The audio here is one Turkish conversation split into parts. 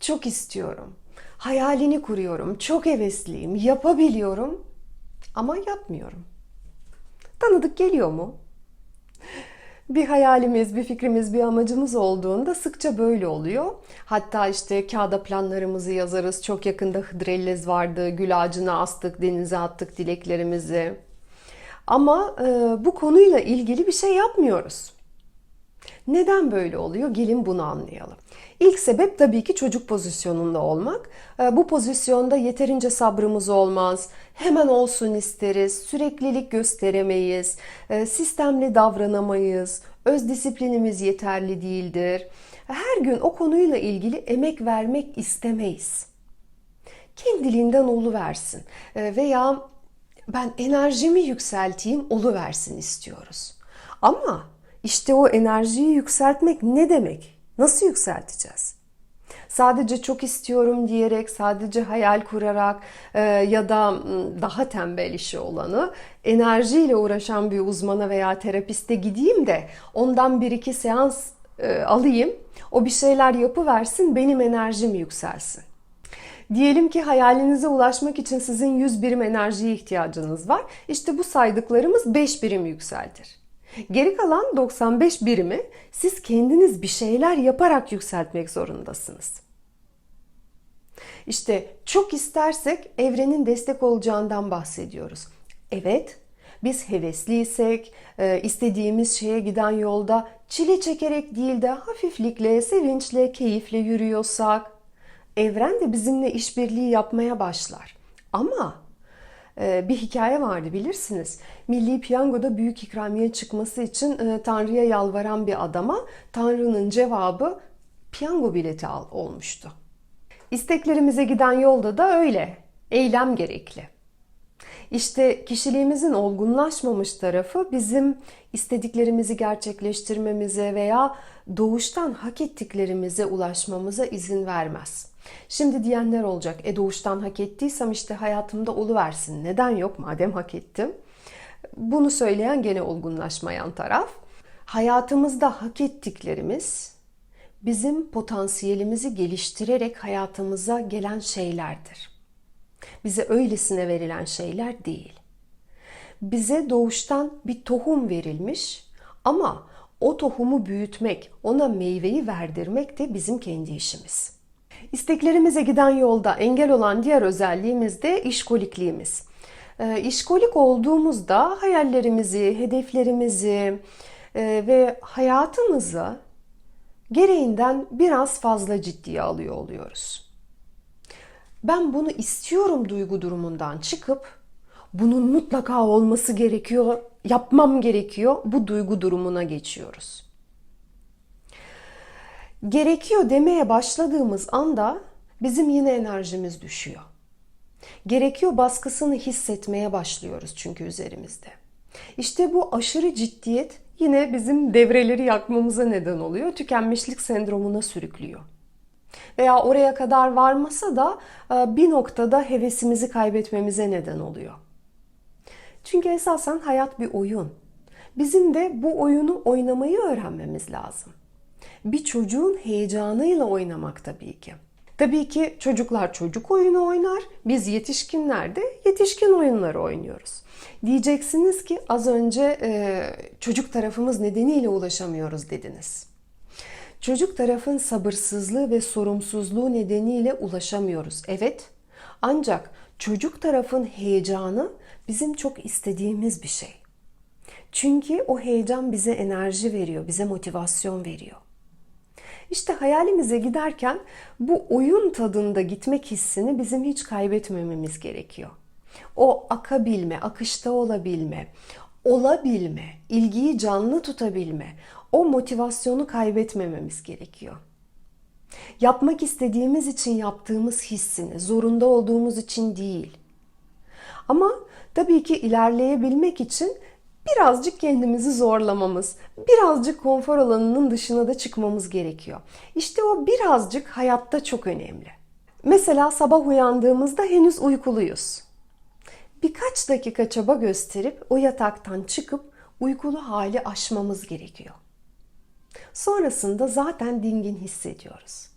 Çok istiyorum. Hayalini kuruyorum. Çok hevesliyim. Yapabiliyorum. Ama yapmıyorum. Tanıdık geliyor mu? Bir hayalimiz, bir fikrimiz, bir amacımız olduğunda sıkça böyle oluyor. Hatta işte kağıda planlarımızı yazarız. Çok yakında hıdrellez vardı. Gül ağacına astık, denize attık dileklerimizi. Ama e, bu konuyla ilgili bir şey yapmıyoruz. Neden böyle oluyor? Gelin bunu anlayalım. İlk sebep tabii ki çocuk pozisyonunda olmak. E, Bu pozisyonda yeterince sabrımız olmaz. Hemen olsun isteriz. Süreklilik gösteremeyiz. e, Sistemli davranamayız. Öz disiplinimiz yeterli değildir. Her gün o konuyla ilgili emek vermek istemeyiz. Kendiliğinden oluversin. E, Veya ben enerjimi yükselteyim oluversin istiyoruz. Ama işte o enerjiyi yükseltmek ne demek? Nasıl yükselteceğiz? Sadece çok istiyorum diyerek, sadece hayal kurarak e, ya da m, daha tembel işi olanı enerjiyle uğraşan bir uzmana veya terapiste gideyim de ondan bir iki seans e, alayım. O bir şeyler yapıversin, benim enerjim yükselsin. Diyelim ki hayalinize ulaşmak için sizin 100 birim enerjiye ihtiyacınız var. İşte bu saydıklarımız 5 birim yükseltir. Geri kalan 95 birimi siz kendiniz bir şeyler yaparak yükseltmek zorundasınız. İşte çok istersek evrenin destek olacağından bahsediyoruz. Evet, biz hevesliysek, e, istediğimiz şeye giden yolda çile çekerek değil de hafiflikle, sevinçle, keyifle yürüyorsak, evren de bizimle işbirliği yapmaya başlar. Ama bir hikaye vardı bilirsiniz. Milli Piyango'da büyük ikramiye çıkması için e, Tanrı'ya yalvaran bir adama Tanrı'nın cevabı piyango bileti al olmuştu. İsteklerimize giden yolda da öyle. Eylem gerekli. İşte kişiliğimizin olgunlaşmamış tarafı bizim istediklerimizi gerçekleştirmemize veya doğuştan hak ettiklerimize ulaşmamıza izin vermez. Şimdi diyenler olacak. E doğuştan hak ettiysem işte hayatımda oluversin. Neden yok madem hak ettim? Bunu söyleyen gene olgunlaşmayan taraf. Hayatımızda hak ettiklerimiz bizim potansiyelimizi geliştirerek hayatımıza gelen şeylerdir. Bize öylesine verilen şeyler değil. Bize doğuştan bir tohum verilmiş ama o tohumu büyütmek, ona meyveyi verdirmek de bizim kendi işimiz. İsteklerimize giden yolda engel olan diğer özelliğimiz de işkolikliğimiz. E, işkolik olduğumuzda hayallerimizi, hedeflerimizi e, ve hayatımızı gereğinden biraz fazla ciddiye alıyor oluyoruz. Ben bunu istiyorum duygu durumundan çıkıp bunun mutlaka olması gerekiyor, yapmam gerekiyor bu duygu durumuna geçiyoruz. Gerekiyor demeye başladığımız anda bizim yine enerjimiz düşüyor. Gerekiyor baskısını hissetmeye başlıyoruz çünkü üzerimizde. İşte bu aşırı ciddiyet yine bizim devreleri yakmamıza neden oluyor. Tükenmişlik sendromuna sürüklüyor. Veya oraya kadar varmasa da e, bir noktada hevesimizi kaybetmemize neden oluyor. Çünkü esasen hayat bir oyun. Bizim de bu oyunu oynamayı öğrenmemiz lazım. Bir çocuğun heyecanıyla oynamak tabii ki. Tabii ki çocuklar çocuk oyunu oynar, biz yetişkinler de yetişkin oyunları oynuyoruz. Diyeceksiniz ki az önce e, çocuk tarafımız nedeniyle ulaşamıyoruz dediniz. Çocuk tarafın sabırsızlığı ve sorumsuzluğu nedeniyle ulaşamıyoruz. Evet. Ancak çocuk tarafın heyecanı bizim çok istediğimiz bir şey. Çünkü o heyecan bize enerji veriyor, bize motivasyon veriyor. İşte hayalimize giderken bu oyun tadında gitmek hissini bizim hiç kaybetmememiz gerekiyor. O akabilme, akışta olabilme, olabilme, ilgiyi canlı tutabilme, o motivasyonu kaybetmememiz gerekiyor. Yapmak istediğimiz için yaptığımız hissini, zorunda olduğumuz için değil. Ama tabii ki ilerleyebilmek için birazcık kendimizi zorlamamız, birazcık konfor alanının dışına da çıkmamız gerekiyor. İşte o birazcık hayatta çok önemli. Mesela sabah uyandığımızda henüz uykuluyuz. Birkaç dakika çaba gösterip o yataktan çıkıp uykulu hali aşmamız gerekiyor. Sonrasında zaten dingin hissediyoruz.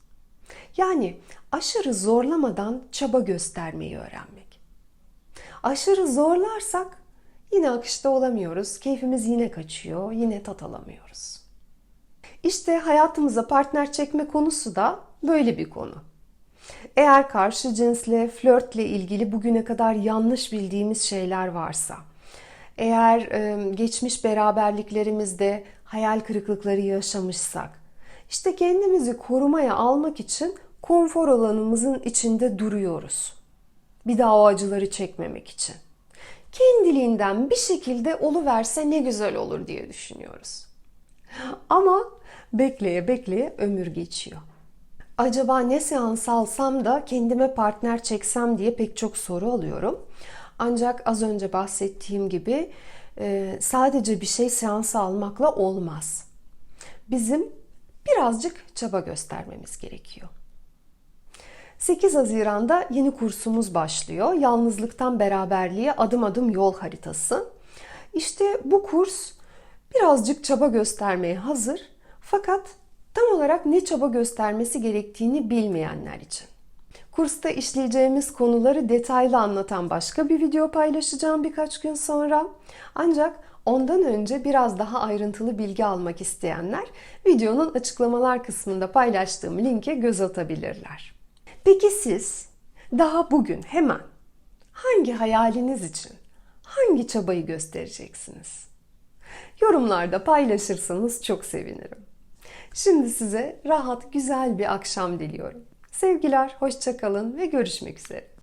Yani aşırı zorlamadan çaba göstermeyi öğrenmek. Aşırı zorlarsak yine akışta olamıyoruz. Keyfimiz yine kaçıyor, yine tat alamıyoruz. İşte hayatımıza partner çekme konusu da böyle bir konu. Eğer karşı cinsle, flörtle ilgili bugüne kadar yanlış bildiğimiz şeyler varsa, eğer geçmiş beraberliklerimizde hayal kırıklıkları yaşamışsak, işte kendimizi korumaya almak için konfor alanımızın içinde duruyoruz. Bir daha o acıları çekmemek için. Kendiliğinden bir şekilde oluverse ne güzel olur diye düşünüyoruz. Ama bekleye bekleye ömür geçiyor. Acaba ne seans alsam da kendime partner çeksem diye pek çok soru alıyorum. Ancak az önce bahsettiğim gibi e, sadece bir şey seans almakla olmaz. Bizim birazcık çaba göstermemiz gerekiyor. 8 Haziran'da yeni kursumuz başlıyor. Yalnızlıktan beraberliğe adım adım yol haritası. İşte bu kurs birazcık çaba göstermeye hazır. Fakat tam olarak ne çaba göstermesi gerektiğini bilmeyenler için. Kursta işleyeceğimiz konuları detaylı anlatan başka bir video paylaşacağım birkaç gün sonra. Ancak ondan önce biraz daha ayrıntılı bilgi almak isteyenler videonun açıklamalar kısmında paylaştığım linke göz atabilirler. Peki siz daha bugün hemen hangi hayaliniz için hangi çabayı göstereceksiniz? Yorumlarda paylaşırsanız çok sevinirim. Şimdi size rahat, güzel bir akşam diliyorum. Sevgiler, hoşçakalın ve görüşmek üzere.